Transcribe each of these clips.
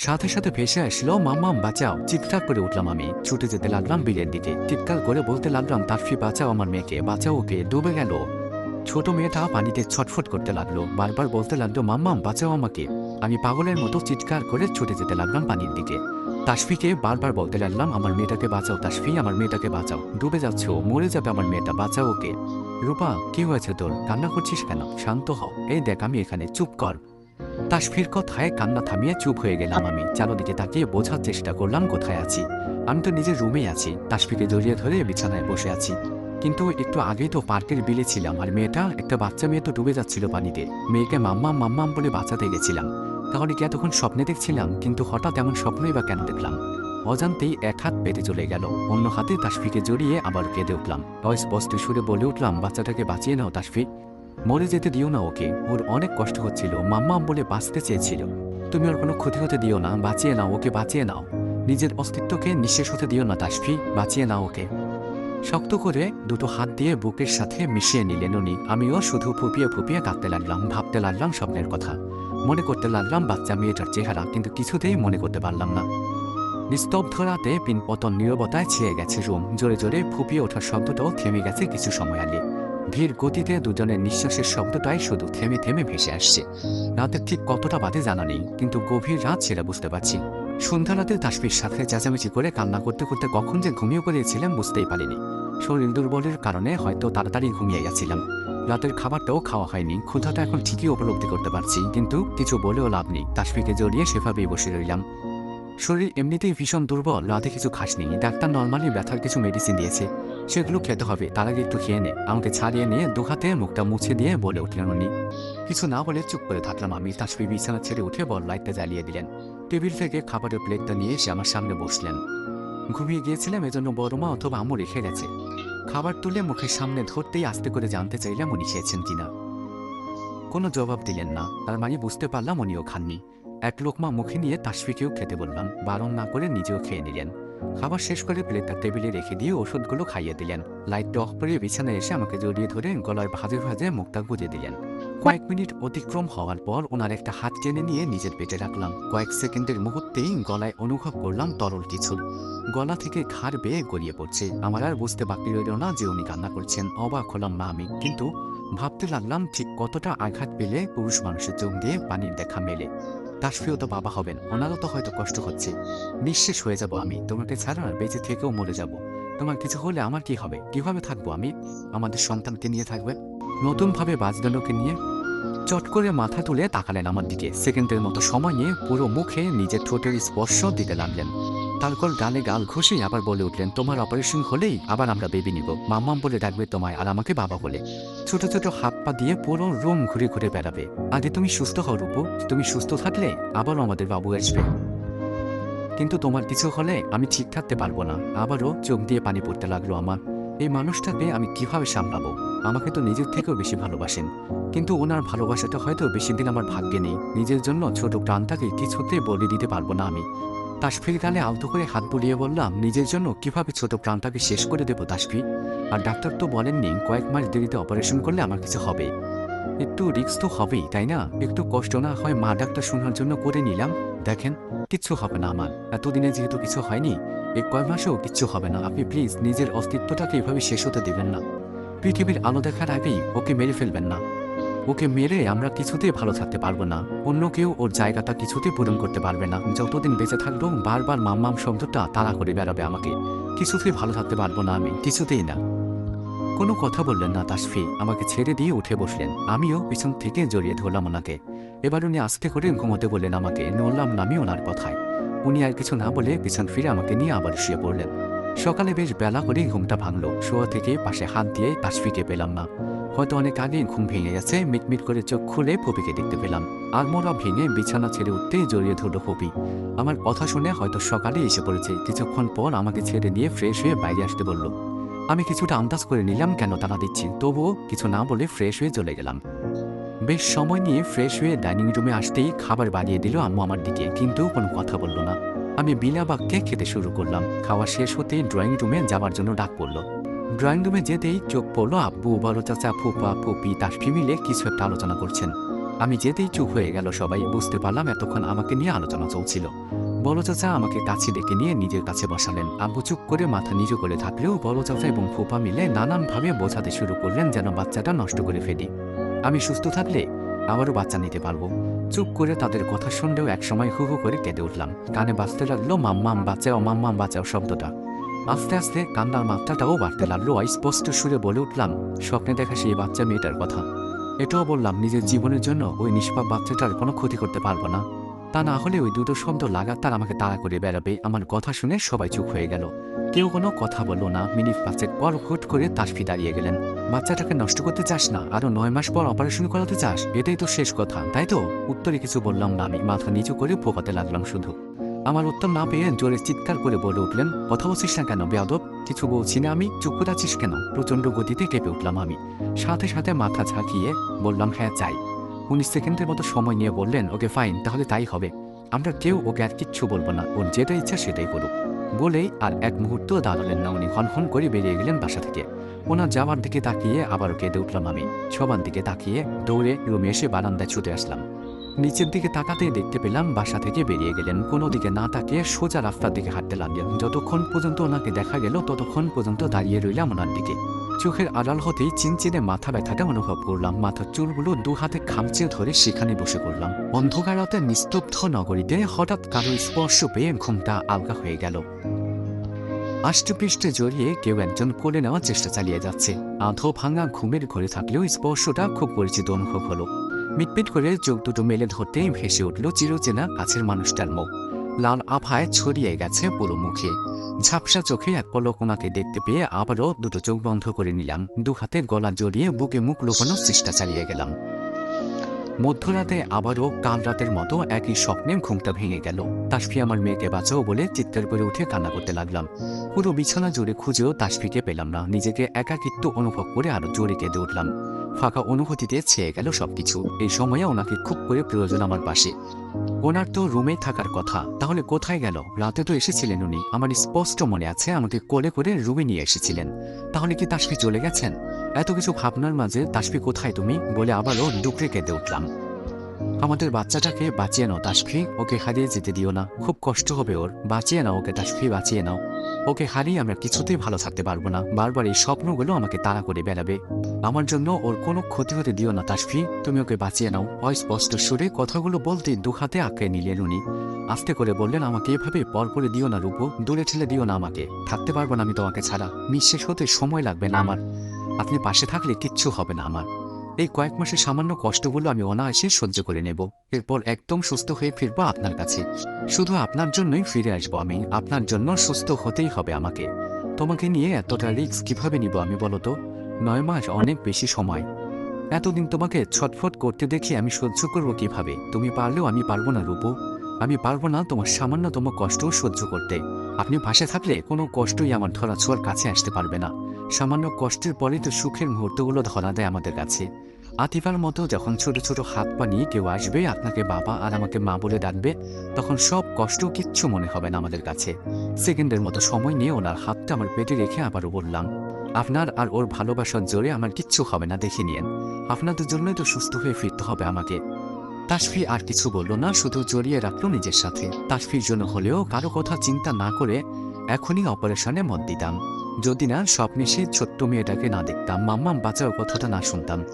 সাথে সাথে ভেসে আসলো মাম্মাম বাঁচাও। চিৎকার করে উঠলাম আমি। ছুটে যেতে লাগলাম বিলের দিকে। চিৎকার করে বলতে লাগলাম তারফি বাঁচাও আমার মেয়েকে, বাঁচাও ওকে, ডুবে গেল। ছোট মেয়েটা পানিতে ছটফট করতে লাগল। বারবার বলতে লাগল মাম্মাম বাঁচাও আমাকে। আমি পাগলের মতো চিৎকার করে ছুটে যেতে লাগলাম পানির দিকে। তাসফিকে বারবার বলতে লাগলাম, আমার মেয়েটাকে বাঁচাও তাসফি আমার মেয়েটাকে বাঁচাও। ডুবে যাচ্ছ, মরে যাবে আমার মেয়েটা, বাঁচাও ওকে। রূপা, কি হয়েছে তোর? কান্না করছিস কেন? শান্ত হও। এই দেখ, আমি এখানে, চুপ কর। তাসফির কথায় কান্না থামিয়ে চুপ হয়ে গেলাম আমি। চারোদিকে তাকিয়ে বোঝার চেষ্টা করলাম কোথায় আছি। আমি তো নিজের রুমেই আছি তাসফিকে জড়িয়ে ধরে বিছানায় বসে আছি। কিন্তু একটু আগেই তো পার্কের বিলে ছিলাম আর মেয়েটা, একটা বাচ্চা মেয়ে তো ডুবে যাচ্ছিল পানিতে। মেয়েকে মাম্মাম মাম্মাম বলে বাঁচাতে গেছিলাম। তাহলে কি এতক্ষণ স্বপ্নে দেখছিলাম? কিন্তু হঠাৎ এমন স্বপ্নই বা কেন দেখলাম? অজান্তেই এক হাত পেতে চলে গেল। অন্য হাতে তাসফিকে জড়িয়ে আবার কেঁদে উঠলাম। অস্পষ্ট সুরে বলে উঠলাম, বাচ্চাটাকে বাঁচিয়ে নাও তাসফি মরে যেতে দিও না ওকে। ওর অনেক কষ্ট হচ্ছিল। মাম্মাম বলে বাঁচতে চেয়েছিল। তুমি ওর কোনো ক্ষতি হতে দিও না। বাঁচিয়ে নাও ওকে, বাঁচিয়ে নাও। নিজের অস্তিত্বকে নিঃশেষ হতে দিও না, তাসফি। বাঁচিয়ে নাও ওকে। শক্ত করে দুটো হাত দিয়ে বুকের সাথে মিশিয়ে নিলেন উনি। আমিও শুধু ফুপিয়ে ফুপিয়ে কাঁদতে লাগলাম, ভাবতে লাগলাম স্বপ্নের কথা। মনে করতে লাগলাম বাচ্চা মেয়েটার চেহারা, কিন্তু কিছুতেই মনে করতে পারলাম না। নিস্তব্ধ রাতে পিনপতন নীরবতায় ছেয়ে গেছে রুম। জোরে জোরে ফুপিয়ে ওঠার শব্দটাও থেমে গেছে কিছু সময় আগে। ধীর গতিতে দুজনের নিঃশ্বাসের শব্দটাই শুধু থেমে থেমে ভেসে আসছে। রাতের ঠিক কতটা বাদে জানা নেই, কিন্তু গভীর রাত সেটা বুঝতে পারছি। সন্ধ্যা রাতে তাসফির সাথে চেঁচামেচি করে কান্না করতে করতে কখন যে ঘুমিয়ে পড়িয়েছিলাম বুঝতেই পারিনি। শরীর দুর্বলের কারণে হয়তো তাড়াতাড়ি ঘুমিয়ে গেছিলাম। রাতের খাবারটাও খাওয়া হয়নি, ক্ষুধাটা এখন ঠিকই উপলব্ধি করতে পারছি, কিন্তু কিছু বলেও লাভ নেই। তাসফিকে জড়িয়ে সেভাবেই বসে রইলাম। শরীর এমনিতেই ভীষণ দুর্বল, রাতে কিছু খাসনি। ডাক্তার নর্মালি ব্যথার কিছু মেডিসিন দিয়েছে। সেগুলো খেতে হবে, তার আগে একটু খেয়ে নে। আমাকে ছাড়িয়ে নিয়ে দু হাতে মুখটা মুছে দিয়ে বলে উঠলেন উনি। কিছু না বলে চুপ করে থাকলাম আমি। তাসফি বিছানা ছেড়ে উঠে বল লাইটটা জ্বালিয়ে দিলেন। টেবিল থেকে খাবারের প্লেটটা নিয়ে এসে আমার সামনে বসলেন। ঘুমিয়ে গিয়েছিলাম, এজন্য বড় মা অথবা আম্মু রেখে গেছে। খাবার তুলে মুখের সামনে ধরতেই আস্তে করে জানতে চাইলাম উনি খেয়েছেন কিনা। কোনো জবাব দিলেন না। তার মানে বুঝতে পারলাম উনিও খাননি। এক লোকমা মুখে নিয়ে তাসফিকেও খেতে বললাম, বারণ না করে নিজেও খেয়ে নিলেন। খাবার শেষ করে প্লেটটা টেবিলে রেখে দিয়ে ওষুধগুলো খাইয়ে দিলেন। লাইট অফ করে বিছানায় এসে আমাকে জড়িয়ে ধরে গলায় ভাজে ভাজে মুখটা গুজে দিলেন। কয়েক মিনিট অতিক্রম হওয়ার পর ওনার একটা হাত টেনে নিয়ে নিজের পেটে রাখলাম। কয়েক সেকেন্ডের মুহূর্তেই গলায় অনুভব করলাম তরল কিছু। গলা থেকে ঘাড় বেয়ে গড়িয়ে পড়ছে। আমার আর বুঝতে বাকি রইল না যে উনি কান্না করছেন। অবাক হলাম না আমি। কিন্তু ভাবতে লাগলাম ঠিক কতটা আঘাত পেলে পুরুষ মানুষের চোখ দিয়ে পানির দেখা মেলে। তাসফিও তো বাবা হবেন ওনারও তো হয়তো কষ্ট হচ্ছে। নিঃশেষ হয়ে যাব আমি, তোমাকে ছাড়া বেঁচে থেকেও মরে যাব। তোমার কিছু হলে আমার কি হবে? কীভাবে থাকব আমি? আমাদের সন্তানকে নিয়ে থাকবে নতুনভাবে বাজদানোকে নিয়ে চট করে মাথা তুলে তাকালেন আমার দিকে। সেকেন্ডের মতো সময় নিয়ে পুরো মুখে নিজের ঠোঁটের স্পর্শ দিতে লাগলেন। তারপর গালে গাল ঘষে আবার বলে উঠলেন, তোমার অপারেশন হলেই আবার আমরা বেবি নিব। মাম্মাম বলে ডাকবে তোমায় আর আমাকে বাবা বলে। ছোট ছোট হাত পা দিয়ে পুরো রুম ঘুরে ঘুরে বেড়াবে। আগে তুমি সুস্থ হও রূপু, তুমি সুস্থ থাকলে আবারও আমাদের বাবু আসবে। কিন্তু তোমার কিছু হলে আমি ঠিক থাকতে পারব না। আবারও চোখ দিয়ে পানি পড়তে লাগল আমার। এই মানুষটাকে আমি কীভাবে সামলাবো? আমাকে তো নিজের থেকেও বেশি ভালোবাসেন। কিন্তু ওনার ভালোবাসাটা হয়তো বেশি দিন আমার ভাগ্যে নেই। নিজের জন্য ছোট প্রাণটাকে কিছুতে বলে দিতে পারব না আমি। তাসফির গালে আলতো করে হাত বুলিয়ে বললাম নিজের জন্য কীভাবে ছোট প্রাণটাকে শেষ করে দেবো তাসফি আর ডাক্তার তো বলেননি, কয়েক মাস দেরিতে অপারেশন করলে আমার কিছু হবে। একটু রিস্ক তো হবেই, তাই না? একটু কষ্ট না হয় মা ডাক্তার শোনার জন্য করে নিলাম। দেখেন, কিচ্ছু হবে না আমার। এতদিনে যেহেতু কিছু হয়নি, এই কয় মাসেও কিচ্ছু হবে না। আপনি প্লিজ নিজের অস্তিত্বটাকে এভাবে শেষ হতে দেবেন না। পৃথিবীর আলো দেখার আগেই ওকে মেরে ফেলবেন না। ওকে মেরে আমরা কিছুতেই ভালো থাকতে পারব না। অন্য কেউ ওর জায়গাটা কিছুতেই পূরণ করতে পারবে না। যতদিন বেঁচে থাকব, বারবার মাম্মাম শব্দটা তাড়া করে বেড়াবে আমাকে। কিছুতেই ভালো থাকতে পারব না আমি, কিছুতেই না। কোনো কথা বললেন না তাসফি। আমাকে ছেড়ে দিয়ে উঠে বসলেন। আমিও পিছন থেকে জড়িয়ে ধরলাম ওনাকে। এবার উনি আস্তে করে ঘুমোতে বললেন আমাকে, নড়লাম নামি ওনার কথায়। উনি আর কিছু না বলে পিছন ফিরে আমাকে নিয়ে আবার শুয়ে পড়লেন। সকালে বেশ বেলা করেই ঘুমটা ভাঙল। শোয়া থেকে পাশে হাত দিয়ে তাসফিকে পেলাম না। হয়তো অনেক আগে ঘুম ভেঙে গেছে, মিটমিট করে চোখ খুলে পপিকে দেখতে পেলাম। আলমোড়া ভেঙে বিছানা ছেড়ে উঠতে জড়িয়ে ধরল পপি আমার কথা শুনে হয়তো সকালে এসে পড়েছে, কিছুক্ষণ পর আমাকে ছেড়ে দিয়ে ফ্রেশ হয়ে বাইরে আসতে বলল। আমি কিছুটা আন্দাজ করে নিলাম কেন তারা দিচ্ছি, তবুও কিছু না বলে ফ্রেশ হয়ে চলে গেলাম। বেশ সময় নিয়ে ফ্রেশ হয়ে ডাইনিং রুমে আসতেই খাবার বাড়িয়ে দিল আম্মু আমার দিকে, কিন্তু কোনো কথা বলল না। আমি বিনা বাক্যে খেতে শুরু করলাম। খাওয়া শেষ হতেই ড্রয়িং রুমে যাওয়ার জন্য ডাক পড়ল। ড্রয়িং রুমে যেতেই চোখ পড়ল আব্বু, বড় চাচা ফুপা ফুপি তাসফি মিলে কিছু একটা আলোচনা করছেন। আমি যেতেই চুপ হয়ে গেল, সবাই বুঝতে পারলাম এতক্ষণ আমাকে নিয়ে আলোচনা চলছিল। বড় চাচা আমাকে কাছে ডেকে নিয়ে নিজের কাছে বসালেন। আব্বু চুপ করে মাথা নিচু করে থাকলেও বড় চাচা এবং ফোপা মিলে নানানভাবে বোঝাতে শুরু করলেন যেন বাচ্চাটা নষ্ট করে ফেলি। আমি সুস্থ থাকলে আবারও বাচ্চা নিতে পারব। চুপ করে তাদের কথা শুনলেও একসময় হু হু করে কেঁদে উঠলাম। কানে বাঁচতে লাগল, মাম্মাম, বাঁচাও মাম্মাম, বাঁচাও শব্দটা। আস্তে আস্তে কান্নার মাত্রাটাও বাড়তে লাগল স্পষ্ট সুরে বলে উঠলাম, স্বপ্নে দেখা সেই বাচ্চা মেয়েটার কথা। এটাও বললাম, নিজের জীবনের জন্য ওই নিষ্পাপ বাচ্চাটার কোনো ক্ষতি করতে পারব না। তা না হলে ওই দুটো শব্দ লাগাতার আমাকে তাড়া করে বেড়াবে, আমার কথা শুনে সবাই চুপ হয়ে গেল। কেউ কোনো কথা বলল না, মিনিট পাঁচেক পর হুট করে তাসফি দাঁড়িয়ে গেলেন। বাচ্চাটাকে নষ্ট করতে চাস না আরও নয় মাস পর অপারেশন করাতে চাস, এটাই তো শেষ কথা, তাই তো? উত্তরে কিছু বললাম না আমি, মাথা নিচু করে পোকাতে লাগলাম শুধু। আমার উত্তর না পেয়ে জোরে চিৎকার করে বলে উঠলেন, কথা বলছিস না কেন বেয়াদব? কিছু বলছি না আমি? চুপ করে আছিস কেন? প্রচণ্ড গতিতে কেঁপে উঠলাম আমি। সাথে সাথে মাথা ঝাঁকিয়ে বললাম হ্যাঁ চাই উনিশ সেকেন্ডের মতো সময় নিয়ে বললেন, ওকে, ফাইন, তাহলে তাই হবে। আমরা কেউ ওকে আর কিচ্ছু বলব না। ওর যেটা ইচ্ছা সেটাই করুক। বলেই আর এক মুহূর্ত দাঁড়ালেন না উনি। হনহন করে বেরিয়ে গেলেন বাসা থেকে। ওনার যাওয়ার দিকে তাকিয়ে আবারও কেঁদে উঠলাম আমি। সবার দিকে তাকিয়ে দৌড়ে রুমে এসে বারান্দায় ছুটে আসলাম। নিচের দিকে তাকাতে দেখতে পেলাম বাসা থেকে বেরিয়ে গেলেন। কোনো দিকে না তাকিয়ে সোজা রাস্তার দিকে হাঁটতে লাগলেন। যতক্ষণ পর্যন্ত ওনাকে দেখা গেল, ততক্ষণ পর্যন্ত দাঁড়িয়ে রইলাম ওনার দিকে। চোখের আড়াল হতেই চিনচিনে মাথা ব্যথাটা অনুভব করলাম। মাথার চুলগুলো দু হাতে খামচে ধরে সেখানে বসে করলাম অন্ধকারতে নিস্তব্ধ নগরীতে হঠাৎ কারও স্পর্শ পেয়ে ঘুমটা আলগা হয়ে গেল। আষ্টপৃষ্টে জড়িয়ে কেউ একজন কোলে নেওয়ার চেষ্টা চালিয়ে যাচ্ছে। আধো ভাঙা ঘুমের ঘরে থাকলেও স্পর্শটা খুব পরিচিত অনুভব হলো। মিটমিট করে চোখ দুটো মেলে ধরতেই ভেসে উঠল চিরচেনা কাছের মানুষটার মুখ। লাল আভায় ছড়িয়ে গেছে পুরো মুখে। ঝাপসা চোখে এক পলক ওনাকে দেখতে পেয়ে আবারও দুটো চোখ বন্ধ করে নিলাম। দু হাতে গলা জড়িয়ে বুকে মুখ লুকানোর চেষ্টা চালিয়ে গেলাম। মধ্যরাতে আবারও কাল রাতের মতো একই স্বপ্নে ঘুমটা ভেঙে গেল। তাসফি আমার মেয়েকে বাঁচাও বলে চিৎকার করে উঠে কান্না করতে লাগলাম। পুরো বিছানা জুড়ে খুঁজেও তাসফিকে পেলাম না। নিজেকে একাকিত্ব অনুভব করে আরও জোরে কেঁদে উঠলাম। ফাঁকা অনুভূতিতে ছেয়ে গেল সবকিছু। এই সময়ে ওনাকে খুব করে প্রয়োজন আমার পাশে। ওনার তো রুমে থাকার কথা। তাহলে কোথায় গেল? রাতে তো এসেছিলেন উনি। আমার স্পষ্ট মনে আছে আমাকে কোলে করে রুমে নিয়ে এসেছিলেন। তাহলে কি তাসফি চলে গেছেন? এত কিছু ভাবনার মাঝে তাসফি, কোথায় তুমি? বলে আবারও ডুকরে কেঁদে উঠলাম। আমাদের বাচ্চাটাকে বাঁচিয়ে নাও, তাসফি। ওকে হারিয়ে যেতে দিও না। খুব কষ্ট হবে ওর। বাঁচিয়ে নাও ওকে, তাসফি, বাঁচিয়ে নাও। ওকে হারিয়ে আমরা কিছুতেই ভালো থাকতে পারব না। বারবার এই স্বপ্নগুলো আমাকে তাড়া করে বেড়াবে। আমার জন্য ওর কোনো ক্ষতি হতে দিও না, তাসফি। তুমি ওকে বাঁচিয়ে নাও। অস্পষ্ট সুরে কথাগুলো বলতে দু হাতে আঁকড়ে নিলেন উনি। আস্তে করে বললেন, আমাকে এভাবে পর করে দিও না রূপো। দূরে ঠেলে দিও না আমাকে। থাকতে পারব না আমি তোমাকে ছাড়া। নিঃশেষ হতে সময় লাগবে না আমার। আপনি পাশে থাকলে কিচ্ছু হবে না আমার। এই কয়েক মাসের সামান্য কষ্টগুলো আমি অনায়াসে সহ্য করে নেব। এরপর একদম সুস্থ হয়ে ফিরব আপনার কাছে। শুধু আপনার জন্যই ফিরে আসব আমি। আপনার জন্য সুস্থ হতেই হবে আমাকে। তোমাকে নিয়ে এতটা রিক্স কীভাবে নিব আমি বলো তো? নয় মাস অনেক বেশি সময়। এতদিন তোমাকে ছটফট করতে দেখি আমি সহ্য করব কীভাবে? তুমি পারলেও আমি পারব না রূপো। আমি পারব না তোমার সামান্যতম কষ্টও সহ্য করতে। আপনি পাশে থাকলে কোনো কষ্টই আমার ধরা ছোঁয়ার কাছে আসতে পারবে না। সামান্য কষ্টের পরে তো সুখের মুহূর্তগুলো ধরা দেয় আমাদের কাছে। আতিফার মতো যখন ছোট ছোট হাত পা নিয়ে কেউ আসবে, আপনাকে বাবা আর আমাকে মা বলে ডাকবে, তখন সব কষ্ট কিচ্ছু মনে হবে না আমাদের কাছে। সেকেন্ডের মতো সময় নিয়ে ওনার হাতটা আমার পেটে রেখে আবারও বললাম, আপনার আর ওর ভালোবাসার জোরে আমার কিচ্ছু হবে না, দেখে নিয়েন। আপনাদের জন্যই তো সুস্থ হয়ে ফিরতে হবে আমাকে। তাসফি আর কিছু বলল না, শুধু জড়িয়ে রাখল নিজের সাথে। তাসফির জন্য হলেও কারও কথা চিন্তা না করে এখনই অপারেশনে মত দিতাম। যদি না, স্বপ্নে সেই ছোট্ট মেয়েটাকে না দেখতাম। মাম্মাম, বাঁচাও, কথাটা না শুনতাম।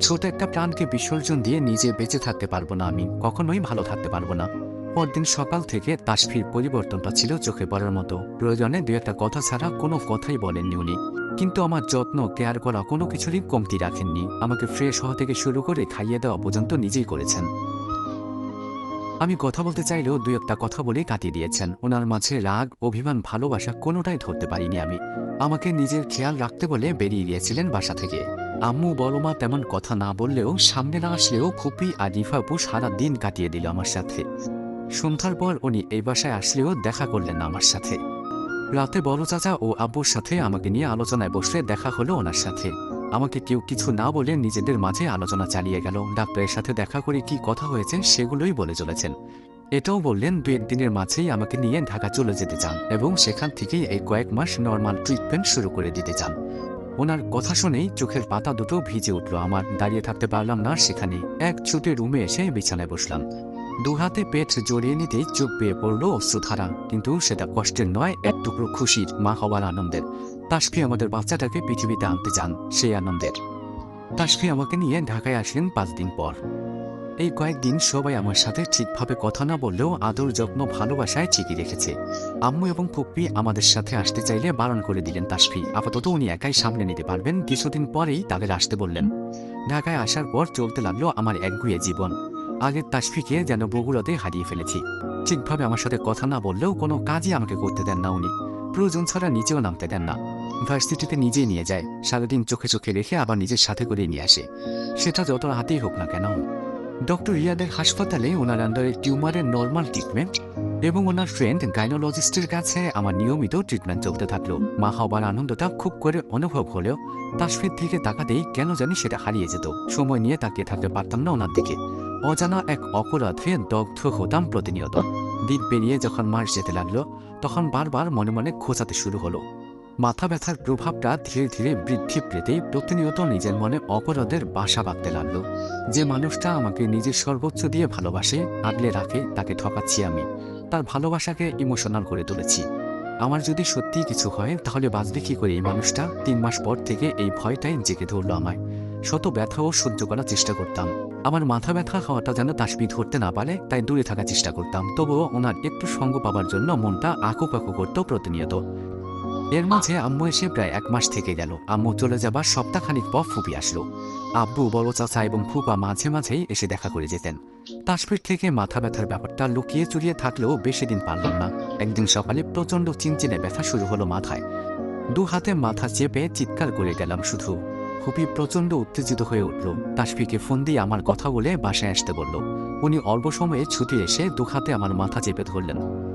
ছোট একটা প্রাণকে বিসর্জন দিয়ে নিজে বেঁচে থাকতে পারব না আমি। কখনোই ভালো থাকতে পারব না। পরদিন সকাল থেকে তাসফির পরিবর্তনটা ছিল চোখে পড়ার মতো। প্রয়োজনে দু একটা কথা ছাড়া কোনো কথাই বলেননি উনি। কিন্তু আমার যত্ন, কেয়ার করা কোনো কিছুরই কমতি রাখেননি। আমাকে ফ্রেশ হওয়া থেকে শুরু করে খাইয়ে দেওয়া পর্যন্ত নিজেই করেছেন। আমি কথা বলতে চাইলেও দুই একটা কথা বলে কাটিয়ে দিয়েছেন। ওনার মাঝে রাগ, অভিমান, ভালোবাসা কোনোটাই ধরতে পারিনি আমি। আমাকে নিজের খেয়াল রাখতে বলে বেরিয়ে গিয়েছিলেন বাসা থেকে। আম্মু বড়মা তেমন কথা না বললেও সামনে না আসলেও ফুপি আর রিফাপু সারা দিন কাটিয়ে দিল আমার সাথে। সন্ধ্যার পর উনি এই বাসায় আসলেও দেখা করলেন আমার সাথে। রাতে বড় চাচা ও আব্বুর সাথে আমাকে নিয়ে আলোচনায় বসে দেখা হলো ওনার সাথে। আমাকে কেউ কিছু না বলে নিজেদের মাঝে আলোচনা চালিয়ে গেল। ডাক্তারের সাথে দেখা করে কি কথা হয়েছে সেগুলোই বলে চলেছেন। এটাও বললেন, দু একদিনের মাঝেই আমাকে নিয়ে ঢাকা চলে যেতে চান এবং সেখান থেকেই এই কয়েক মাস নর্মাল ট্রিটমেন্ট শুরু করে দিতে চান। ওনার কথা শুনেই চোখের পাতা দুটো ভিজে উঠল। আমার দাঁড়িয়ে থাকতে পারলাম না সেখানে। এক ছুটে রুমে এসে বিছানায় বসলাম। দু হাতে পেট জড়িয়ে নিতেই চোখ পেয়ে পড়ল অশ্রুধারা কিন্তু সেটা কষ্টের নয়, এক টুকরো খুশির মা হওয়ার আনন্দের। তাসফি আমাদের বাচ্চাটাকে পৃথিবীতে আনতে চান, সেই আনন্দের। তাসফি আমাকে নিয়ে ঢাকায় আসলেন পাঁচ দিন পর। এই কয়েকদিন সবাই আমার সাথে ঠিকভাবে কথা না বললেও আদর, যত্ন, ভালোবাসায় ঠিকই রেখেছে। আম্মু এবং পুপ্পি আমাদের সাথে আসতে চাইলে বারণ করে দিলেন তাসফি। আপাতত উনি একাই সামনে নিতে পারবেন। কিছুদিন পরেই তাদের আসতে বললেন। ঢাকায় আসার পর চলতে লাগল আমার একগুয়ে জীবন। আগের তাসফিকে যেন বগুড়াতে হারিয়ে ফেলেছি। ঠিকভাবে আমার সাথে কথা না বললেও কোনো কাজই আমাকে করতে দেন না উনি। প্রয়োজন ছাড়া নিচেও নামতে দেন না। ভার্সিটিতে নিজেই নিয়ে যায়, সারাদিন চোখে চোখে রেখে আবার নিজের সাথে করে নিয়ে আসে। সেটা যত হাতেই হোক না কেন। ডক্টর রিয়াদের হাসপাতালে ওনার আন্ডারে টিউমারের নর্মাল ট্রিটমেন্ট এবং ওনার ফ্রেন্ড গাইনোলজিস্টের কাছে আমার নিয়মিত ট্রিটমেন্ট চলতে থাকল। মা হবার আনন্দটা খুব করে অনুভব হলেও তাসফির দিকে তাকাতেই কেন জানি সেটা হারিয়ে যেত। সময় নিয়ে তাকিয়ে থাকতে পারতাম না ওনার দিকে। অজানা এক অপরাধে দগ্ধ হতাম প্রতিনিয়ত। দিন পেরিয়ে যখন মাস যেতে লাগল, তখন বারবার মনে মনে খোঁচাতে শুরু হলো। মাথা ব্যথার প্রভাবটা ধীরে ধীরে বৃদ্ধি পেতেই প্রতিনিয়ত নিজের মনে অপরাধের বাসা বাঁধতে লাগল। যে মানুষটা আমাকে নিজের সর্বোচ্চ দিয়ে ভালোবাসে, আগলে রাখে, তাকে ঠকাচ্ছি আমি। তার ভালোবাসাকে ইমোশনাল করে তুলেছি। আমার যদি সত্যিই কিছু হয়, তাহলে বাঁচবে কি করে এই মানুষটা? তিন মাস পর থেকে এই ভয়টাই জেগে ধরলো আমায়। শত ব্যথাও সহ্য করার চেষ্টা করতাম। আমার মাথা ব্যথা হওয়াটা যেন তাসবি ধরতে না পারে, তাই দূরে থাকার চেষ্টা করতাম। তবুও ওনার একটু সঙ্গ পাবার জন্য মনটা আঁকো পাকো করতো প্রতিনিয়ত। এর মাঝে আম্মু এসে প্রায় এক মাস থেকে গেল। আম্মু চলে যাবার সপ্তাহখানিক পর ফুপি আসলো। আব্বু, বড় চাচা এবং ফুপা মাঝে মাঝেই এসে দেখা করে যেতেন। তাসফির থেকে মাথা ব্যথার ব্যাপারটা লুকিয়ে চুরিয়ে থাকলেও বেশি দিন পারলাম না। একদিন সকালে প্রচণ্ড চিনচিনে ব্যথা শুরু হলো মাথায়। দু হাতে মাথা চেপে চিৎকার করে গেলাম শুধু। ফুপি প্রচণ্ড উত্তেজিত হয়ে উঠল। তাসফিকে ফোন দিয়ে আমার কথা বলে বাসায় আসতে বলল। উনি অল্প সময়ে ছুটি এসে দুখাতে আমার মাথা চেপে ধরলেন।